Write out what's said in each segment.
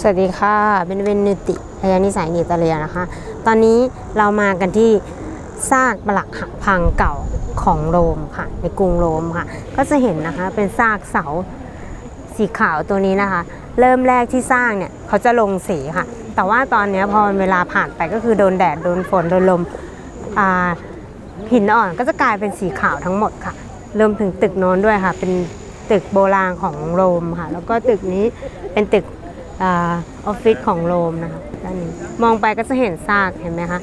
สวัสดีค่ะ เป็นเวนนิติพยานิสัยนิตาเลียนะคะ ตอนนี้เรามากันที่ซากปลักหักพังเก่าของโรมค่ะ ในกรุงโรมค่ะ ก็จะเห็นนะคะเป็นซากเสาสีขาวตัวนี้นะคะ เริ่มแรกที่สร้างเนี่ยเขาจะลงสีค่ะ แต่ว่าตอนนี้พอเวลาผ่านไปก็คือโดนแดด โดนฝน โดนลมหินอ่อนก็จะกลายเป็นสีขาวทั้งหมดค่ะรวมถึงตึกโน้นด้วยค่ะ เป็นตึกโบราณของโรมค่ะ แล้วก็ตึกนี้เป็นตึก ออฟฟิศของโรมนะคะด้านนี้มองไปก็จะเห็นซากเห็นไหมคะ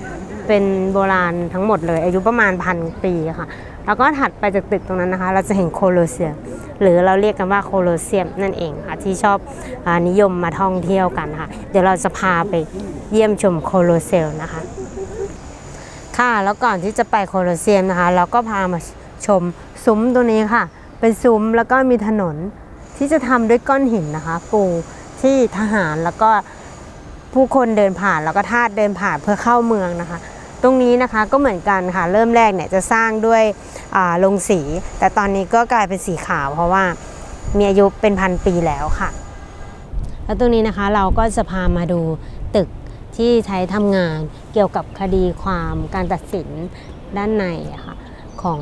เป็นโบราณทั้งหมดเลย อายุประมาณพันปีค่ะ แล้วก็ถัดไปจากตึกตรงนั้นนะคะ เราจะเห็นโคโลเซียมหรือเราเรียกกันว่าโคโลเซียมนั่นเองค่ะที่ชอบอนิยมมาท่องเที่ยวกันค่ะ เดี๋ยวเราจะพาไปเยี่ยมชมโคโลเซียมนะคะ ค่ะแล้วก่อนที่จะไปโคโลเซียมนะคะ เราก็พามาชมซุ้มตัวนี้ค่ะ เป็นซุ้มแล้วก็มีถนนที่จะทำด้วยก้อนหินนะคะ ปู ที่ทหารแล้วก็ผู้คนเดินผ่านแล้วก็ทาสเดินผ่านเพื่อเข้าเมืองนะคะ ตรงนี้นะคะก็เหมือนกันค่ะเริ่มแรกเนี่ยจะสร้างด้วยลงสี แต่ตอนนี้ก็กลายเป็นสีขาว เพราะว่ามีอายุเป็นพันปีแล้วค่ะ แล้วตรงนี้นะคะเราก็จะพามาดูตึกที่ใช้ทำงานเกี่ยวกับคดีความการตัดสินด้านในค่ะของ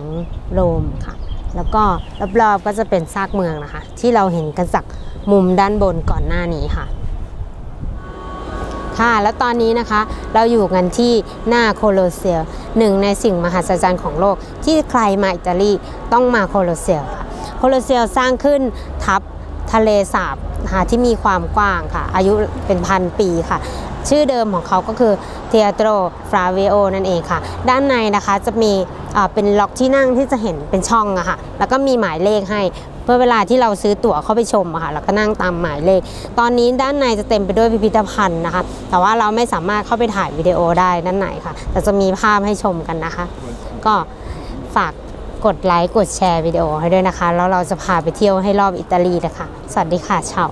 โรมค่ะ แล้วก็รอบๆก็จะเป็นซากเมืองนะคะ ที่เราเห็นกันจากมุมด้านบนก่อนหน้านี้ค่ะ ค่ะ แล้วตอนนี้นะคะเราอยู่กันที่หน้าโคโลเซียหนึ่งในสิ่งมหัศจรรย์ของโลก ที่ใครมาอิตาลีต้องมาโคโลเซียค่ะ โคโลเซียสร้างขึ้นทับทะเลสาบนะคะที่มีความกว้างค่ะ อายุเป็นพันปีค่ะ ชื่อเดิมของเขาก็คือเท a โตรฟราเวโอนั่นเองค่ะ ด้านในนะคะจะมี เป็นล็อกที่นั่งที่จะเห็นเป็นช่องอะค่ะ แล้วก็มีหมายเลขให้ เพื่อเวลาที่เราซื้อตั๋วเข้าไปชมอะค่ะแล้วก็นั่งตามหมายเลข ตอนนี้ด้านในจะเต็มไปด้วยพิพิธภัณฑ์นะคะ แต่ว่าเราไม่สามารถเข้าไปถ่ายวิดีโอได้ด้านในค่ะ แต่จะมีภาพให้ชมกันนะคะ ก็ฝากกดไลค์กดแชร์วิดีโอให้ด้วยนะคะ แล้วเราจะพาไปเที่ยวให้รอบอิตาลีนะคะ สวัสดีค่ะชา